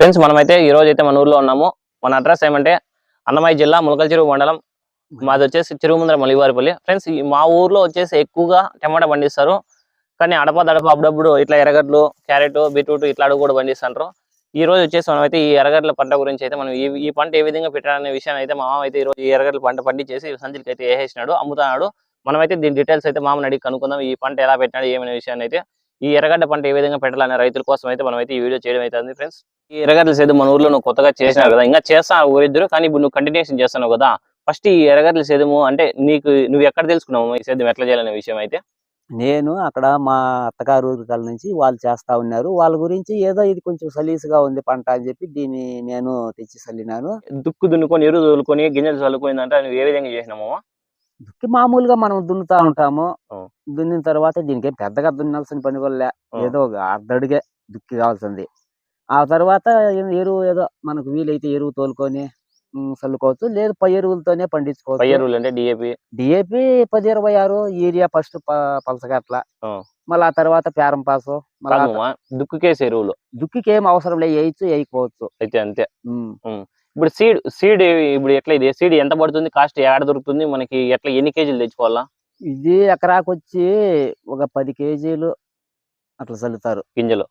Friends మనమైతే ఈ రోజు అయితే మన ఊర్లో ఉన్నాము. మన అడ్రస్ ఏమంటే అన్నమయ్య జిల్లా ములకల్ చెరువు మండలం. మాది వచ్చేసి చెరువు ముందర మలివారిపల్లి. ఫ్రెండ్స్ మా ఊర్లో వచ్చేసి ఎక్కువగా టమాటా పండిస్తారు. కానీ అడప దడప అప్పుడప్పుడు ఇట్లా ఎర్రగడ్డలు క్యారెట్ బీట్రూట్ ఇట్లా అడుగు కూడా పండిస్తుంటారు. ఈ రోజు వచ్చేసి మనమైతే ఈ ఎర్రగడ్డల పంట గురించి అయితే మనం ఈ ఈ పంట ఏ విధంగా పెట్టాలనే విషయాన్ని అయితే మా మామ అయితే ఈ రోజు ఈ ఎర్రగడ్డల పంట పండించేసి సంచులకి అయితే వేసేసినాడు అమ్ముతున్నాడు. మనమైతే దీని డీటెయిల్స్ అయితే మామని అడిగి కనుక్కుందాం ఈ పంట ఎలా పెట్టినాడు ఏమైనా విషయాన్ని అయితే ఈ ఎర్రగడ్డ పంట ఏ విధంగా పెట్టాలనే రైతుల కోసం అయితే మనం అయితే ఈ వీడియో చేయడం అవుతుంది ఫ్రెండ్స్ ఈ ఎర్రగడ్డల సేదు మన ఊర్లో నువ్వు కొత్తగా చేసినావు కదా ఇంకా చేస్తా ఊరిద్దరు కానీ ఇప్పుడు నువ్వు కంటిన్యూషన్ చేస్తున్నావు కదా ఫస్ట్ ఈ ఎర్రగడ్డల సేదము అంటే నీకు నువ్వు ఎక్కడ తెలుసుకున్నావు ఈ సేద్యం ఎట్లా చేయాలనే విషయం అయితే? నేను అక్కడ మా అత్తగారు ఊరికల నుంచి వాళ్ళు చేస్తా ఉన్నారు. వాళ్ళ గురించి ఏదో ఇది కొంచెం సలీసుగా ఉంది పంట అని చెప్పి దీన్ని నేను తెచ్చి చల్లినాను దుక్కు దున్నుకొని ఎరువు తోలుకొని గింజలు చల్లుకుందంటే నువ్వు ఏ విధంగా దుక్కి మామూలుగా మనం దున్నుతా ఉంటాము. దున్నిన తర్వాత దీనికి పెద్దగా దున్నాల్సిన పని కూడా లే ఆ. ఏదో అర్ధడిగే దుక్కి కావాల్సింది. ఆ తర్వాత ఎరువు ఏదో మనకు వీలైతే ఎరువు తోలుకొని చల్లుకోవచ్చు. లేదు పై ఎరువులతోనే పండించుకోవచ్చు. ఎరువులు అంటే డిఏపి డిఏపి పది ఇరవై ఆరు ఏరియా ఫస్ట్ పలసగా అట్లా. మళ్ళీ ఆ తర్వాత పేరం పాసు దుక్కుకేసే ఎరువులు. దుక్కికి ఏం అవసరం లేదు వేయచ్చు వేయకపోవచ్చు. అయితే అంతే. ఇప్పుడు సీడ్ సీడ్ ఇప్పుడు ఎట్లా ఇది? సీడ్ ఎంత పడుతుంది? కాస్ట్ ఏడ దొరుకుతుంది? మనకి ఎట్లా ఎన్ని కేజీలు తెచ్చుకోవాలా? ఇది ఎకరాకు వచ్చి ఒక పది కేజీలు అట్లా చల్లుతారు. గింజలు.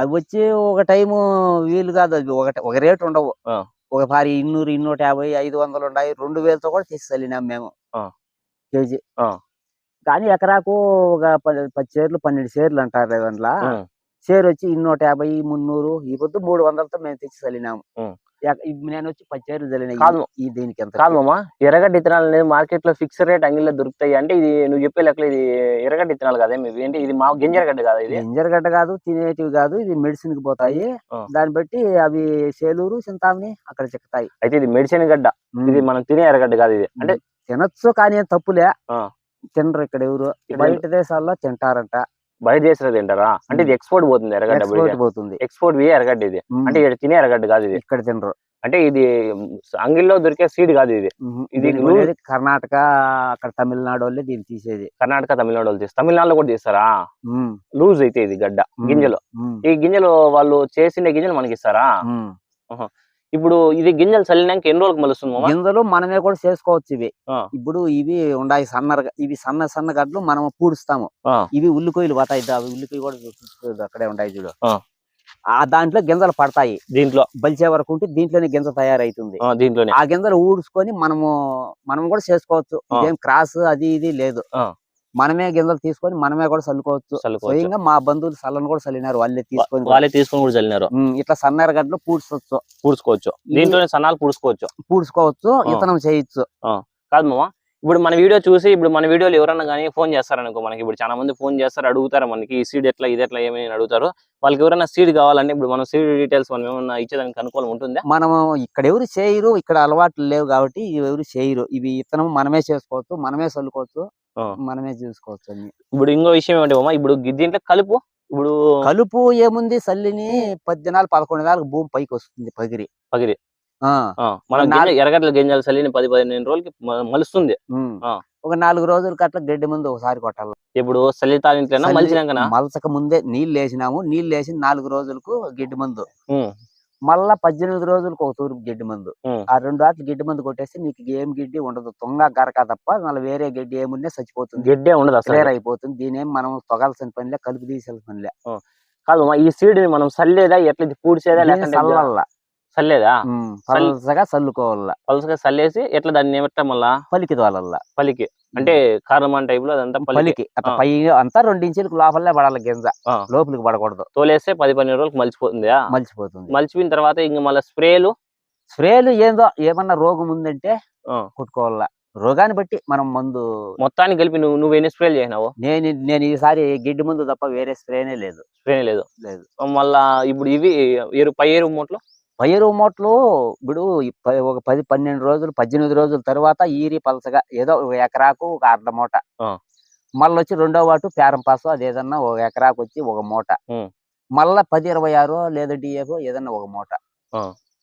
అవి వచ్చి ఒక టైము వీలు కాదు. అవి ఒక ఒక రేటు ఉండవు. ఒక పారి ఇన్నూరు ఇన్నూట యాభై ఐదు వందలు ఉన్నాయి రెండు వేలతో కూడా తీసి చల్లినాం మేము. కేజీ. కానీ ఎకరాకు ఒక పది పది షేర్లు పన్నెండు షేర్లు అంటారు ఉమ్. షేర్ వచ్చి ఇన్నూట యాభై మున్నూరు ఈ పొద్దు మూడు వందలతో మేము తెచ్చి చల్లినాము నేను వచ్చి చల్లిన కాదు. ఈ దీనికి ఎంత కాదు మామ ఎర్రగడ్డ ఇత్తనాలు అనేది మార్కెట్లో ఫిక్స్ రేట్ అంగిల్లో దొరుకుతాయి అంటే ఇది నువ్వు చెప్పే లెక్కలు ఇది ఎర్రగడ్డ ఇత్తనాలు కదా ఇవి ఏంటి ఇది మా గింజరగడ్డ కదా ఇది? గింజరగడ్డ కాదు తినేటివి కాదు ఇది మెడిసిన్కి పోతాయి. దాన్ని బట్టి అవి సేలూరు చింతామణి అక్కడ చిక్కుతాయి. అయితే ఇది మెడిసిన్ గడ్డ. ఇది మనం తినే ఎర్రగడ్డ కాదు ఇది. అంటే తినొచ్చు కానీ తప్పులే. తినరు ఇక్కడ ఎవరు. బయట దేశాల్లో తింటారంట. బయట చేసిన తింటారా అంటే ఇది ఎక్స్పోర్ట్ పోతుంది ఎర్రగడ్డ ఎక్స్పోర్ట్ పోతుంది. ఎక్స్పోర్ట్ వి ఎర్రగడ్డ ఇది. అంటే ఇక్కడ తినే ఎర్రగడ్డ కాదు ఇది. ఇక్కడ తినరు. అంటే ఇది అంగిల్లో దొరికే సీడ్ కాదు ఇది. ఇది కర్ణాటక అక్కడ తమిళనాడు వాళ్ళే దీన్ని తీసేది. కర్ణాటక తమిళనాడు వాళ్ళు తీస్తారు. తమిళనాడులో కూడా తీస్తారా. లూజ్ అయితే ఇది గడ్డ. గింజలు. ఈ గింజలు వాళ్ళు చేసిన గింజలు మనకి ఇస్తారా. ఇప్పుడు ఇది గింజలు చల్లినాక ఎన్ని రోజులకు మలుస్తుంది గింజలు మనమే కూడా చేసుకోవచ్చు ఇవి. ఇప్పుడు ఇవి ఉన్నాయి సన్నగా ఇవి సన్న సన్న గడ్డలు మనం పూడుస్తాము. ఇవి ఉల్లికొయ్యలు పోతాయి దా, ఉల్లికొయ్య కూడా అక్కడే ఉంటాయి చూడు ఆ. దాంట్లో గింజలు పడతాయి దీంట్లో బలిచే వరకు ఉంటే దీంట్లోనే గింజ తయారైతుంది ఆ, దీంట్లోనే ఆ గింజలు ఊడ్చుకొని మనము మనం కూడా చేసుకోవచ్చు. ఇదేం క్రాస్ అది ఇది లేదు. మనమే గింజలు తీసుకొని మనమే కూడా చల్లుకోవచ్చు. స్వయంగా మా బంధువులు సల్లను కూడా చల్లినారు. వాళ్ళే తీసుకొని వాళ్ళే తీసుకొని కూడా చల్లినారు. ఇట్లా సన్నర గడ్డలు పూడ్చవచ్చు పూడ్చుకోవచ్చు. దీంట్లోనే సన్నాలు పూడ్చుకోవచ్చు. పూడ్చుకోవచ్చు ఇతనం చేయొచ్చు. కాదు మామ ఇప్పుడు మన వీడియో చూసి ఇప్పుడు మన వీడియోలు ఎవరన్నా కానీ ఫోన్ చేస్తారనుకో మనకి ఇప్పుడు చాలా మంది ఫోన్ చేస్తారు అడుగుతారు మనకి ఈ సీడ్ ఎట్లా ఇది ఎట్లా ఏమని అడుగుతారు. వాళ్ళకి ఎవరైనా సీడ్ కావాలంటే ఇప్పుడు మనం సీడ్ డీటెయిల్స్ మనం ఏమన్నా ఇచ్చేదానికి అనుకూలం ఉంటుందా? మనము ఇక్కడ ఎవరు చేయరు ఇక్కడ అలవాట్లు లేవు కాబట్టి ఇవి ఎవరు చేయరు. ఇవి ఇతనం మనమే చేసుకోవచ్చు మనమే చల్లుకోవచ్చు. మనమే చూసుకోవచ్చు ఇప్పుడు ఇంకో విషయం ఏంటి ఇప్పుడు దీంట్లో కలుపు ఇప్పుడు కలుపు ఏముంది? చల్లిని పద్దెనాలు పదకొండు నాలుగు భూమి పైకి వస్తుంది పగిరి. పగిరి. మనం ఎర్రగడ్డల గింజలు చల్లిన పది పదిహేను రోజులకి మలుస్తుంది. ఒక నాలుగు రోజులకి అట్లా గడ్డి ముందు ఒకసారి కొట్టాలి. ఇప్పుడు చల్లితాలింట్లోనా చల్లి- మలిచినాకనా? మలచక ముందే నీళ్ళు వేసినాము. నీళ్ళు వేసి నాలుగు రోజులకు గిడ్డి మందు. మళ్ళా పద్దెనిమిది రోజులకు ఒక తూర్పు గిడ్డి మందు. ఆ రెండు ఆటలు గిడ్డి మందు కొట్టేస్తే నీకు ఏం గిడ్డి ఉండదు. తొంగ గరక తప్ప మళ్ళీ వేరే గడ్డి ఏమున్నా చచ్చిపోతుంది. గడ్డే ఉండదు అసలు. క్లియర్ అయిపోతుంది. దీని ఏం మనం తొగాల్సిన పనిలే కలుపు తీసేయాల్సిన పనిలే. కాదు ఈ సీడ్ మనం చల్లేదా? ఎట్లా పూడ్చేదా? చల్లల్ల. చల్లేదా? పలసగా చల్లుకోవాల. పలుసగా చల్లేసి ఎట్లా దాన్ని ఏమట్టా మళ్ళా? పలికి తోలల్ల పలికి. అంటే కారమాన్ టైప్లో అదంతా పలికి. అట్లా. పై అంతా రెండు ఇంచులకు లోపలనే పడాలి గింజ. లోపలికి పడకూడదు. తోలేస్తే పది పన్నెండు రోజులకు మలిచిపోతుంది? మలిచిపోతుంది. మలిచిపోయిన తర్వాత ఇంక మళ్ళీ స్ప్రేలు? స్ప్రేలు ఏందో ఏమన్నా రోగం ఉందంటే. కొట్టుకోవాల. రోగాన్ని బట్టి మనం మందు మొత్తానికి కలిపి నువ్వు నువ్వు ఎన్ని స్ప్రేలు చేసినావు? నేను నేను ఈసారి గిడ్డి ముందు తప్ప వేరే స్ప్రేనే లేదు. స్ప్రే లేదు. లేదు. మళ్ళా ఇప్పుడు ఇవి ఎరు పై ఎరువు మూటలు? పైరు మూటలు ఇప్పుడు ఈ ఒక పది పన్నెండు రోజులు పద్దెనిమిది రోజుల తర్వాత ఈరి పలసగా ఏదో ఒక ఎకరాకు ఒక అర్ధ మూట. మళ్ళీ వచ్చి రెండో వాటు పేరం పాసు అది ఏదన్నా ఒక ఎకరాకు వచ్చి ఒక మూట. మళ్ళా పది ఇరవై ఆరు లేదా డిఏఫ్ ఏదన్నా ఒక మూట.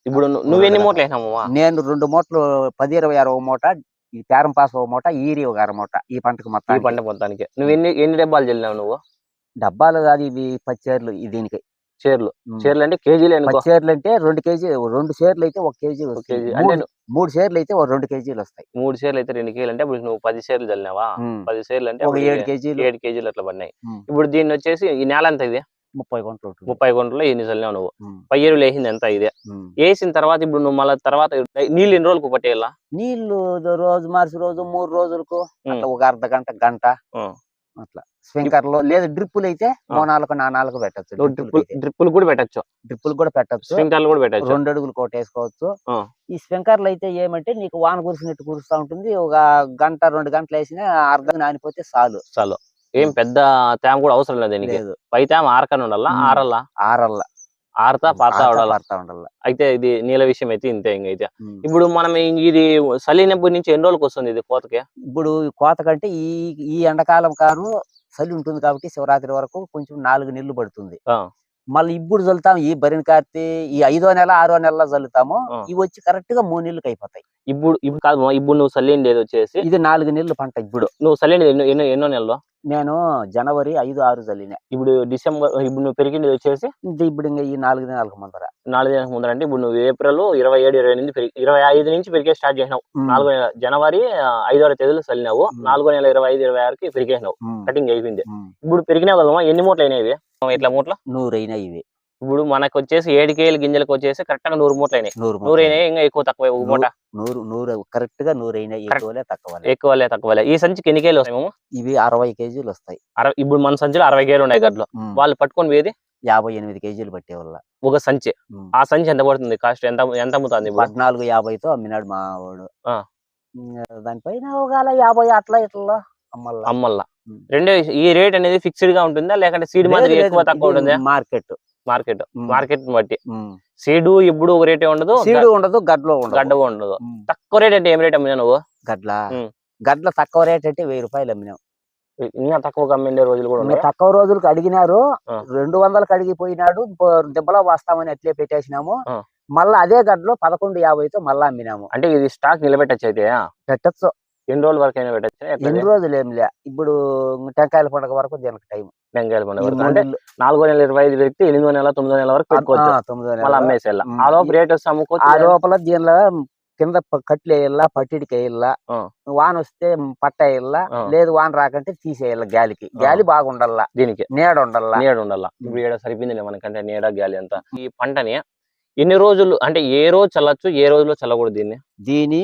ఇప్పుడు నువ్వు ఎన్ని మూటలు వేసినావమ్మా నేను రెండు మూటలు పది ఇరవై ఆరు ఒక మూట ఈ పేరం పాస్ ఒక మూట ఈరి ఒక అర మూట ఈ పంటకు ఈ మొత్తం పంట మొత్తానికి. నువ్వు ఎన్ని ఎన్ని డబ్బాలు చల్లినావు నువ్వు? డబ్బాలు కాదు ఇవి పచ్చేర్లు ఈ దీనికి. షేర్లు ఉమ్. షేర్లు అంటే కేజీలు షేర్లు అంటే రెండు కేజీ రెండు షేర్లు అయితే ఒక కేజీ. కేజీ అంటే మూడు- షేర్లు అయితే ఒక రెండు కేజీలు వస్తాయి మూడు షేర్లు అయితే రెండు కేజీలు అంటే ఇప్పుడు నువ్వు పది షేర్లు చల్లినావా. పది షేర్లు అంటే ఒక ఏడు కేజీలు ఏడు కేజీలు అట్లా పడినాయి. ఇప్పుడు దీన్ని వచ్చేసి ఈ నేల ఎంత ఇది ముప్పై గుంటలు. ముప్పై గుంటలో ఎన్ని చల్లినావు నువ్వు ఉమ్. పై ఎరువులు వేసింది ఎంత ఇది. వేసిన తర్వాత ఇప్పుడు నువ్వు మళ్ళీ తర్వాత నీళ్ళు ఎన్ని రోజులకు పట్టేయాలా నీళ్ళు రోజు మార్చి రోజు మూడు రోజులకు ఒక అర్ధ గంట గంట. అట్లా స్ప్రింకర్లో లేదా డ్రిప్పులు అయితే మోనాలకు నానాలకు పెట్టచ్చు. డ్రిప్పులు డ్రిప్పులు కూడా పెట్టచ్చు. డ్రిప్పులు కూడా పెట్టచ్చు. స్ప్రింకర్లు కూడా పెట్టచ్చు. రెండు అడుగులు కొట్టేసుకోవచ్చు ఆ. ఈ స్ప్రింకర్లు అయితే ఏమంటే నీకు వాన కురిసినట్టు కురుస్తా ఉంటుంది. ఒక గంట రెండు గంటలు వేసినా అర్ధం నానిపోతే చాలు. చాలు. ఏం పెద్ద తేమ కూడా అవసరం లేదు పై తేమ ఆరకని ఉండాలా. ఆరల్లా ఆరల్ల. ఆరతా ఆరతా ఉండాలా? పారతా ఉండాల. అయితే ఇది నీళ్ళ విషయం అయితే ఇంతే ఇంకైతే. ఇప్పుడు మనం ఇది చలినప్పటి నుంచి ఎన్ని రోజులకు వస్తుంది ఇది కోతకి? ఇప్పుడు కోత కంటే ఈ ఈ ఎండాకాలం కారు చలి ఉంటుంది కాబట్టి శివరాత్రి వరకు కొంచెం నాలుగు నీళ్ళు పడుతుంది ఆ. మళ్ళీ ఇప్పుడు చల్లుతాం ఈ బరిని కార్తీ ఈ ఐదో నెల ఆరో నెలలో చల్లుతాము. ఇవి వచ్చి కరెక్ట్గా మూడు నీళ్ళకి అయిపోతాయి ఇప్పుడు ఇప్పుడు కాదు ఇప్పుడు నువ్వు చల్లింది ఏది వచ్చేసి ఇది నాలుగు నీళ్ళు పంట ఇప్పుడు. నువ్వు చల్లింది ఎన్నో ఎన్నో ఎన్నో నెలలో? నేను జనవరి ఐదు ఆరు చల్లిన ఇప్పుడు డిసెంబర్ ఇప్పుడు నువ్వు పెరిగింది వచ్చేసి? ఇప్పుడు ఇంకా ఈ నాలుగు నెలలకు ముందర. నాలుగు నెలల ముందర అంటే ఇప్పుడు నువ్వు ఏప్రిల్ ఇరవై ఏడు ఇరవై ఎనిమిది పెరిగి ఇరవై ఐదు నుంచి పెరిగే స్టార్ట్ చేసినావు. నాలుగో నెల జనవరి ఐదో తేదీలో చల్లినావు. నాలుగో నెల ఇరవై ఐదు ఇరవై ఆరుకి పెరిగేసినావు. కటింగ్ అయిపోయింది. ఇప్పుడు పెరిగినావు కదమ్మా ఎన్ని మూటలు అయినాయి ఇట్లా మూటలు? నూరైనా ఇవి. ఇప్పుడు మనకు వచ్చేసి ఏడు కేజీల గింజలకు వచ్చేసి కరెక్ట్గా నూరు మూటలు అయినాయి నూరు నూరు. అయినాయి ఇంకా ఎక్కువ తక్కువ ఒక మూట? నూరు నూరు కరెక్ట్గా నూరైనా ఎక్కువలే తక్కువలే. ఎక్కువలే తక్కువలే. ఈ సంచికి ఎన్ని కేజీలు వస్తాయి మామ? ఇవి అరవై కేజీలు వస్తాయి. అరవై ఇప్పుడు మన సంచిలో అరవై కేజీలు ఉన్నాయి గట్లో. వాళ్ళు పట్టుకొని వేది యాభై ఎనిమిది కేజీలు పట్టే వల్ల ఒక సంచి. ఆ సంచి ఎంత పడుతుంది కాస్ట్? ఎంత ఎంత అమ్ముతుంది పద్నాలుగు యాభైతో అమ్మినాడు మా వాడు దానిపైన ఒకవేళ యాభై అట్లా ఇట్లా అమ్మల్లా. అమ్మల్లా. రెండో ఈ రేట్ అనేది ఫిక్స్డ్గా ఉంటుందా? లేకంటే సీడ్ మాదిరి ఎక్కువ తక్కువ ఉంటుందా? మార్కెట్ మార్కెట్ మార్కెట్ బట్టి. సీడు ఎప్పుడు ఒక రేటే ఉండదు సీడు ఉండదు గడ్లో ఉండదు. గడ్డ ఉండదు. తక్కువ రేట్ అంటే ఏం రేట్ అమ్మినా నువ్వు? గడ్ల. గడ్ల తక్కువ రేట్ అంటే వెయ్యి రూపాయలు అమ్మినాం. ఇంకా తక్కువ అమ్మిండే రోజులు కూడా తక్కువ రోజులకు అడిగినారు. రెండు వందలకు అడిగిపోయినాడు దెబ్బలో వస్తామని అట్లే పెట్టేసినాము. మళ్ళా అదే గడ్లో పదకొండు యాభైతో మళ్ళా అమ్మినాము. అంటే ఇది స్టాక్ నిలబెట్టచ్చు అయితే పెట్టచ్చు. ఎన్ని రోజుల వరకు అయినా పెట్టచ్చు ఎన్ని రోజులు ఏం లే. ఇప్పుడు టెంకాయల పండుగ వరకు దీనికి టైం. బెంగాల్ పండుగ వరకు. అంటే. నాలుగో నెల ఇరవై ఐదు పెరిగితే ఎనిమిదో నెల తొమ్మిదో నెల వరకు పెట్టుకోవచ్చు ఆ, తొమ్మిదో నెల ఉమ్. ఆ లోపు రేట్ వస్తే ఆ అమ్ముకోవచ్చు లోపల దీనిలో కింద కట్లు వేయాల పట్టిడికి వేయాల ఆ. వాన వస్తే పట్ట వేయాల ఆ. లేదు వాన రాకంటే తీసేయాల గాలికి. గాలి బాగుండల్లా దీనికి. నీడ ఉండల్లా నీడ ఉండాల? ఇప్పుడు ఏడ సరిపోయింది మనకంటే నీడ గాలి అంతా. ఈ పంటని ఎన్ని రోజులు అంటే ఏ రోజు చల్లొచ్చు ఏ రోజులో చల్లకూడదు దీన్ని? దీని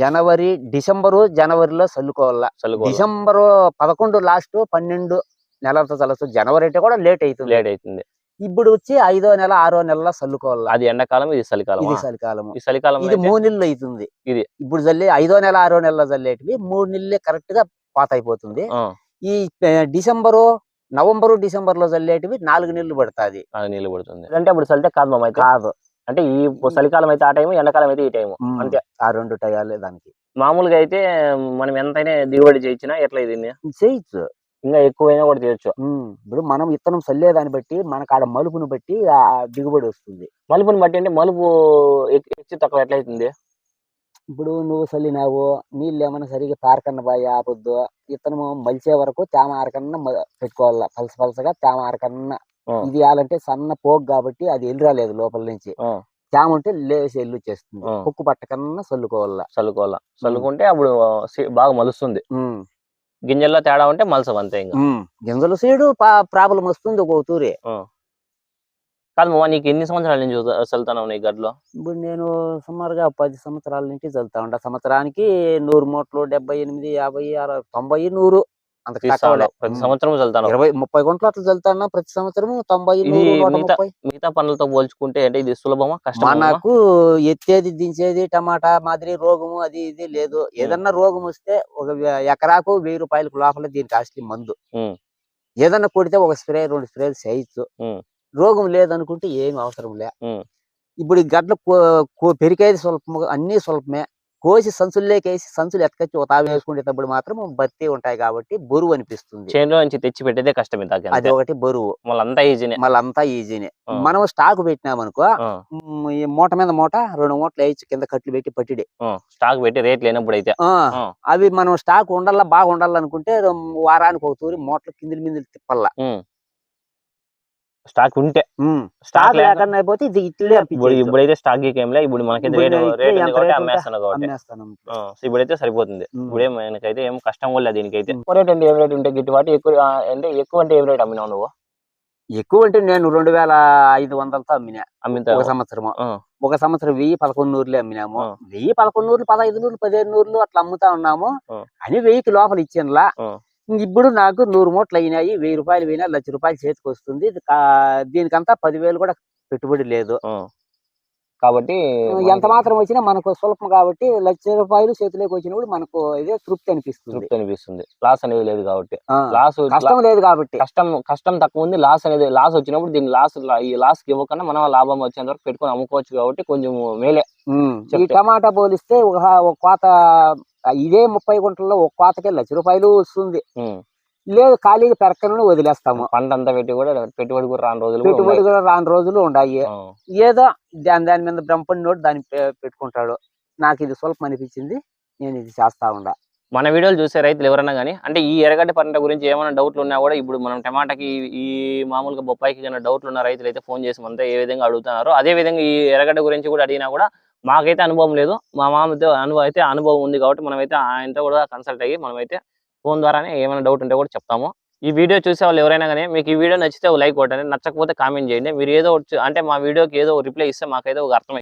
జనవరి డిసెంబరు జనవరిలో చల్లుకోవాలా. చల్లుకోవాలి. డిసెంబరు పదకొండు లాస్ట్ పన్నెండు నెలలతో చల్లచ్చు జనవరి అయితే కూడా లేట్ అవుతుంది లేట్ అవుతుంది ఇప్పుడు వచ్చి ఐదో నెల ఆరో నెలలో చల్లుకోవాలా. అది ఎండాకాలం ఇది చలికాలం ఇది చలికాలము. ఈ చలికాలం ఇది మూడు నెలలు అవుతుంది. ఇది. ఇప్పుడు చల్లి ఐదో నెల ఆరో నెలలో చల్లేటివి మూడు నెలలే కరెక్ట్గా పాత అయిపోతుంది ఈ డిసెంబరు నవంబరు డిసెంబర్లో చల్లేటివి నాలుగు నెలలు పడుతుంది. నీళ్ళు పడుతుంది. అంటే అప్పుడు చలితే కాదు మామ అయితే కాదు. అంటే ఈ చలికాలం అయితే ఆ టైం ఎండాకాలం అయితే ఈ టైం అంతే. ఆ రెండు టయాలే దానికి. మామూలుగా అయితే మనం ఎంతైనా దిగుబడి చేయించినా ఎట్లా దీన్ని? చేయొచ్చు. ఇంకా ఎక్కువైనా కూడా చేయొచ్చు. ఇప్పుడు మనం విత్తనం చల్లేదాన్ని బట్టి మనకు ఆడ మలుపుని బట్టి ఆ దిగుబడి వస్తుంది. మలుపుని బట్టి అంటే మలుపు ఎక్- హెచ్చు తక్కువ ఎట్లా అవుతుంది ఇప్పుడు నువ్వు చల్లినావు నీళ్ళు ఏమైనా సరిగా పారకన్న బాయి ఆపొద్దు. విత్తనము మలిచే వరకు తేమ ఆరకన్నా పెట్టుకోవాలా. పలస పలసగా తేమ ఆరకన్నా. ఇది వేయాలంటే సన్న పోగు కాబట్టి అది వెళ్ళిరాలేదు లోపల నుంచి. తేమ ఉంటే లేసి ఎల్లు వచ్చేస్తుంది. ఆ. కుక్కు పట్టకన్నా చల్లుకోవాలా. చల్లుకోవాలా. చల్లుకుంటే అప్పుడు బాగా మలుస్తుంది. గింజల్లో తేడా ఉంటే మలసవు అంతే ఇంకా. గింజల సీడు ప్రాబ్లం వస్తుంది ఒక తూరి కాదు మామ నీకు ఎన్ని సంవత్సరాల నుంచి చల్లు- చల్లుతున్నావు నీ గడ్లో ఇప్పుడు నేను సుమారుగా పది సంవత్సరాల నుంచి చల్లుతా ఉంటా. సంవత్సరానికి నూరు మూటలు డెబ్బై ఎనిమిది యాభై అరవై తొంభై నూరు. అంత. ప్రతి. సంవత్సరం చల్లుతాను ఇరవై ముప్పై గుంటలు అట్లా చల్లుతాను ప్రతి సంవత్సరం తొంభై మిగతా- పనులతో పోల్చుకుంటే అంటే ఇది సులభమా కష్టమా మనకు ఎత్తేది దించేది టమాటా మాదిరి రోగము అది ఇది లేదు. ఏదన్నా రోగం వస్తే ఒక ఎకరాకు వెయ్యి రూపాయలకు లోపల దీని కాస్ట్లీ మందు. ఏదన్నా కొడితే ఒక స్ప్రే రెండు స్ప్రేలు చేయొచ్చు. రోగం లేదనుకుంటే ఏమి అవసరం లే. ఇప్పుడు ఈ కో- పెరికేది స్వల్పము అన్ని స్వల్పమే. కోసి సంచుల్లోకి వేసి సంచులు ఎత్తుకొచ్చి ఒక తావి వేసుకునేటప్పుడు మాత్రం భర్తీ ఉంటాయి కాబట్టి బరువు అనిపిస్తుంది. చేనులో నుంచి తెచ్చి పెట్టేదే కష్టం అది ఒకటి బరువు. మళ్ళీ అంతా ఈజీనే మళ్ళీ అంతా ఈజీనే. మనం స్టాక్ పెట్టినామనుకో మూట మీద మూట రెండు మూటలు వేయచ్చు కింద కట్లు పెట్టి పట్టిడే. స్టాక్ పెట్టి రేట్ లేనప్పుడు అయితే. అవి మనం స్టాక్ ఉండాలా బాగా ఉండాలనుకుంటే వారానికి ఒక తూరి మూటలు కిందిలి మిందిలి తిప్పల్లా. స్టాక్ ఉంటే. స్టాక్ స్టాక్ లేక లేకుండా అయిపోతే ఇది ఇట్లే ఇప్పుడు. ఇప్పుడైతే స్టాక్ గీకేం లే ఇప్పుడు మనకైతే రేట్ రేట్ ఉంది కాబట్టి కాబట్టి. అమ్మేస్తాను సో ఇప్పుడైతే సరిపోతుంది. ఇప్పుడే మనకైతే ఏం కష్టం కూడా లేదు దీనికైతే. ఎక్కువ రేట్ అంటే ఏం రేట్ ఉంటే గిట్టుబాటు ఎక్కువ అంటే ఎక్కువ అంటే ఏం రేట్ అమ్మినావు నువ్వు? ఎక్కువ అంటే నేను రెండు వేల ఐదు వందలతో అమ్మినా. అమ్మితే ఒక సంవత్సరము. ఒక సంవత్సరం వెయ్యి పదకొండు నూరులు అమ్మినాము. వెయ్యి పదకొండు నూరులు పదహైదు నూరులు పదిహేను నూరులు అట్లా అమ్ముతా ఉన్నాము. అని వెయ్యికి లోపల ఇచ్చినలా ఆ. ఇప్పుడు నాకు నూరు మూటలు అయినాయి వెయ్యి రూపాయలు పోయినా లక్ష రూపాయలు చేతికి వస్తుంది దీనికంతా పదివేలు కూడా పెట్టుబడి లేదు. కాబట్టి ఎంత మాత్రం వచ్చినా మనకు సులభం కాబట్టి లక్ష రూపాయలు చేతిలోకి వచ్చినప్పుడు మనకు ఇదే తృప్తి అనిపిస్తుంది తృప్తి అనిపిస్తుంది లాస్ అనేది లేదు కాబట్టి. లాస్ కష్టం లేదు కాబట్టి కష్టం కష్టం తక్కువ ఉంది లాస్ అనేది లాస్ వచ్చినప్పుడు దీని లాస్ ఈ లాస్కి ఇవ్వకుండా మనం లాభం వచ్చేంత వరకు పెట్టుకొని అమ్ముకోవచ్చు కాబట్టి కొంచెం మేలే. ఈ. టమాటా పోలిస్తే ఒక కోత ఇదే ముప్పై గుంటల్లో ఒక కోతకే లక్ష రూపాయలు వస్తుంది. లేదు ఖాళీగా పెరక్కను వదిలేస్తాము. పంట అంతా పెట్టి కూడా పెట్టుబడి కూడా రాని రోజులు పెట్టుబడి. కూడా రాని రోజులు ఉన్నాయి. ఏదో దాని దాని మీద బ్రహ్మపడినోడు దాన్ని పెట్టుకుంటాడు. నాకు ఇది సులభం అనిపించింది. నేను ఇది చేస్తా ఉండా. మన వీడియోలు చూసే రైతులు ఎవరైనా కానీ అంటే ఈ ఎర్రగడ్డ పంట గురించి ఏమైనా డౌట్లు ఉన్నా కూడా ఇప్పుడు మనం టమాటాకి ఈ- మామూలుగా బొప్పాయికి కన్నా డౌట్లు ఉన్న రైతులు అయితే ఫోన్ చేసి మనతో ఏ విధంగా అడుగుతున్నారు అదే విధంగా ఈ ఎర్రగడ్డ గురించి కూడా అడిగినా కూడా మాకైతే అనుభవం లేదు. మా మామతో అనుభవం అయితే అనుభవం ఉంది కాబట్టి మనమైతే ఆయనతో కూడా కన్సల్ట్ అయ్యి మనమైతే ఫోన్ ద్వారానే ఏమైనా డౌట్ ఉంటే కూడా చెప్తాము. ఈ వీడియో చూసే వాళ్ళు ఎవరైనా కానీ మీకు ఈ వీడియో నచ్చితే లైక్ కొట్టండి నచ్చకపోతే కామెంట్ చేయండి. మీరు ఏదో అంటే మా వీడియోకి ఏదో రిప్లై ఇస్తే మాకైతే ఒక అర్థం